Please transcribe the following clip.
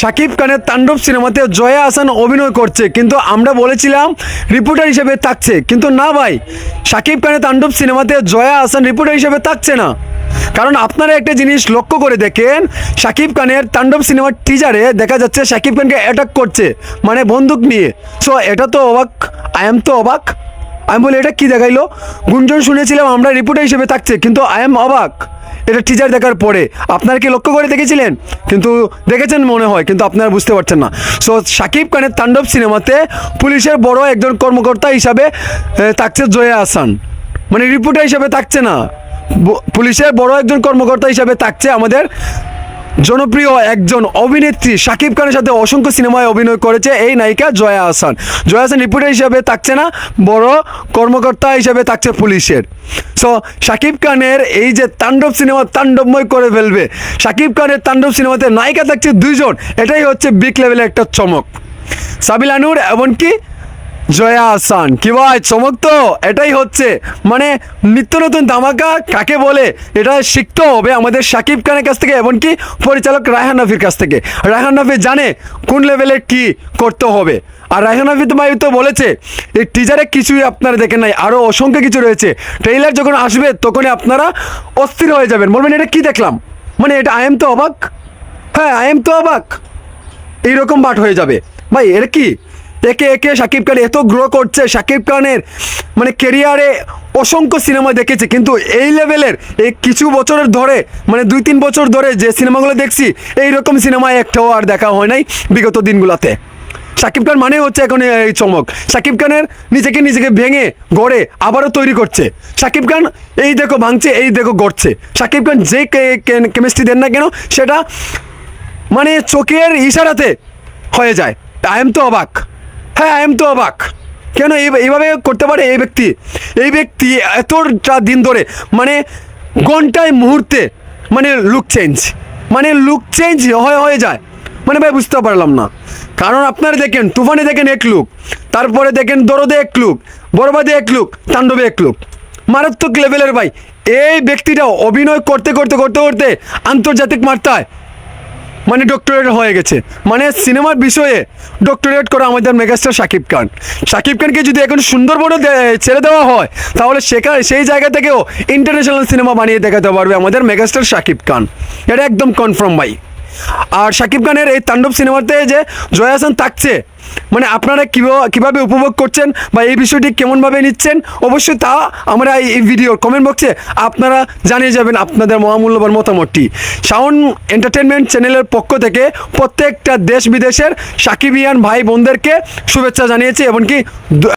শাকিব খানের তাণ্ডব সিনেমাতে জয়া আসান অভিনয় করছে, কিন্তু আমরা বলেছিলাম রিপোর্টার হিসেবে থাকছে। কিন্তু না ভাই, শাকিব খানের তাণ্ডব সিনেমাতে জয়া আসান রিপোর্টার হিসেবে থাকছে না। কারণ আপনারা একটা জিনিস লক্ষ্য করে দেখেন, শাকিব খানের তাণ্ডব সিনেমার টিজারে দেখা যাচ্ছে শাকিব খানকে অ্যাটাক করছে মানে বন্দুক নিয়ে। সো এটা তো অবাক আই এম তো অবাক। আমি বলি, এটা কি দেখাইলো? গুঞ্জন শুনেছিলাম আমরা রিপোর্টার হিসেবে থাকছে, কিন্তু আই এম অবাক। এটা টিচার দেখার পরে। আপনার কি লক্ষ্য করে দেখেছিলেন? কিন্তু দেখেছেন মনে হয়, কিন্তু আপনারা বুঝতে পারছেন না। সো শাকিব খানের তাণ্ডব সিনেমাতে পুলিশের বড় একজন কর্মকর্তা হিসাবে থাকছে জয়া আসান মানে রিপোর্টার হিসাবে থাকছে না। পুলিশের বড় একজন কর্মকর্তা হিসাবে থাকছে আমাদের জনপ্রিয় একজন অভিনেত্রী শাকিব খানের সাথে অসংখ্য সিনেমায় অভিনয় করেছে এই নায়িকা জয়া আহসান জয়া আহসান রিপোর্টার হিসাবে থাকছে না, বড় কর্মকর্তা হিসাবে থাকছে পুলিশের। সো শাকিব খানের এই যে তাণ্ডব সিনেমা তাণ্ডবময় করে ফেলবে, শাকিব খানের তাণ্ডব সিনেমাতে নায়িকা থাকছে দুইজন, এটাই হচ্ছে বিগ লেভেলের একটা চমক। সাবিলানুর এমনকি জয়া আসান কি ভাই চমক তো এটাই হচ্ছে। মানে নিত্য নতুন ধামাকা কাকে বলে? এটা শিখতে হবে আমাদের শাকিব খানের কাছ থেকে, এমনকি পরিচালক রায়হান নাফির কাছ থেকে। রায়হান নাফি জানে কোন লেভেলে কি করতে হবে। আর রায়হান নাফি তো ভাই তো বলেছে, এই টিজারে কিছুই আপনারা দেখেন নাই আরও অসংখ্য কিছু রয়েছে। ট্রেইলার যখন আসবে, তখনই আপনারা অস্থির হয়ে যাবেন। বলবেন, এটা কি দেখলাম? মানে এটা আই এম তো অবাক? হ্যাঁ আই এম তো অবাক। এইরকম বাট হয়ে যাবে। ভাই এটা কি? একে একে শাকিব খান এত গ্রো করছে, শাকিব খানের মানে কেরিয়ারে অসংখ্য সিনেমা দেখেছে, কিন্তু এই লেভেলের এই কিছু বছরের ধরে মানে দুই তিন বছর ধরে যে সিনেমাগুলো দেখছি এই রকম সিনেমা একটাও আর দেখা হয় নাই বিগত দিনগুলোতে। শাকিব খান মানে হচ্ছে এখন এই চমক। শাকিব খানের নিজেকে নিজেকে ভেঙে গড়ে আবারও তৈরি করছে। শাকিব খান এই দেখো ভাঙছে, এই দেখো গড়ছে। শাকিব খান যে কেমিস্ট্রি দেন না কেন, সেটা মানে চোখের ইশারাতে হয়ে যায়। আই এম তো অবাক। হ্যাঁ আই এম তো অবাক। কেন এইভাবে করতে পারে এই ব্যক্তি? এই ব্যক্তি এতটা দিন ধরে মানে ঘন্টায় মুহূর্তে মানে লুক চেঞ্জ মানে লুক চেঞ্জ হয়ে হয়ে যায়। মানে ভাই, বুঝতে পারলাম না। কারণ আপনারা দেখেন, তুফানে দেখেন এক লুক তারপরে দেখেন দরদে এক লুক বরবাদে এক লুক তাণ্ডবে এক লুক মারাত্মক লেভেলের ভাই, এই ব্যক্তিটা অভিনয় করতে করতে করতে করতে আন্তর্জাতিক মাত্রায় মানে ডক্টরেট হয়ে গেছে। মানে সিনেমার বিষয়ে ডক্টরেট করা আমাদের মেগাস্টার শাকিব খান। শাকিব খানকে যদি এখন সুন্দরবনে ছেড়ে দেওয়া হয়, তাহলে সেখানে সেই জায়গা থেকেও ইন্টারন্যাশনাল সিনেমা বানিয়ে দেখাতে পারবে আমাদের মেগাস্টার শাকিব খান। এটা একদম কনফার্ম ভাই। আর শাকিব খানের এই তাণ্ডব সিনেমাতে যে জয়াসান থাকছে মানে আপনারা কীভাবে কীভাবে উপভোগ করছেন বা এই বিষয়টি কেমনভাবে নিচ্ছেন, অবশ্যই তা আমরা এই ভিডিওর কমেন্ট বক্সে আপনারা জানিয়ে যাবেন আপনাদের মহামূল্যবান মতামতটি। সাউন্ড এন্টারটেনমেন্ট চ্যানেলের পক্ষ থেকে প্রত্যেকটা দেশ বিদেশের সাকিবিয়ান ভাই বোনদেরকে শুভেচ্ছা জানিয়েছি এমনকি